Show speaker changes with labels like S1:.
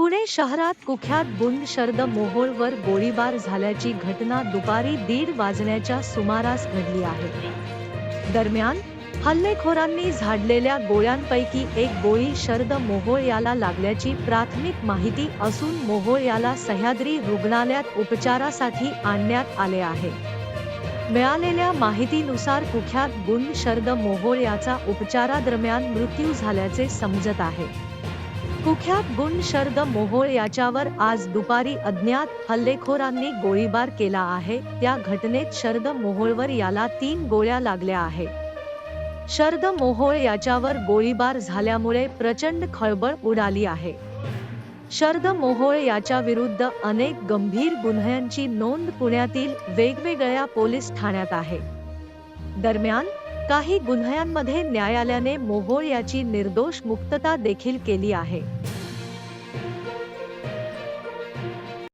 S1: पुणे शहरात कुख्यात गुंड शरद मोहोळवर गोळीबार झाल्याची घटना दुपारी दीड वाजण्याच्या सुमारास घडली आहे. दरम्यान हल्लेखोरांनी झाडलेल्या गोळ्यांपैकी एक गोळी शरद मोहोळ याला लागल्याची प्राथमिक माहिती असून मोहोळ याला सह्याद्री रुग्णालयात उपचारासाठी आणण्यात आले आहे. मिळालेल्या माहितीनुसार कुख्यात गुंड शरद मोहोळ याचा उपचारादरम्यान मृत्यू झाल्याचे समजत आहे. कुख्यात गुंड शरद मोहोळ याच्यावर आज दुपारी अज्ञात हल्लेखोरांनी गोळीबार केला आहे. त्या घटनेत शरद मोहोळवर याला तीन गोळ्या लागल्या आहे. शरद मोहोळ याच्यावर गोळीबार झाल्यामुळे प्रचंड खळबळ उडाली आहे. शरद मोहोळ याच्या विरुद्ध अनेक गंभीर गुन्ह्यांची नोंद पुण्यातील वेगवेगळ्या पोलीस ठाण्यात आहे. दरम्यान काही गुन्ह्यांमध्ये न्यायालयाने मोहोळ याची निर्दोष मुक्तता देखील केली आहे.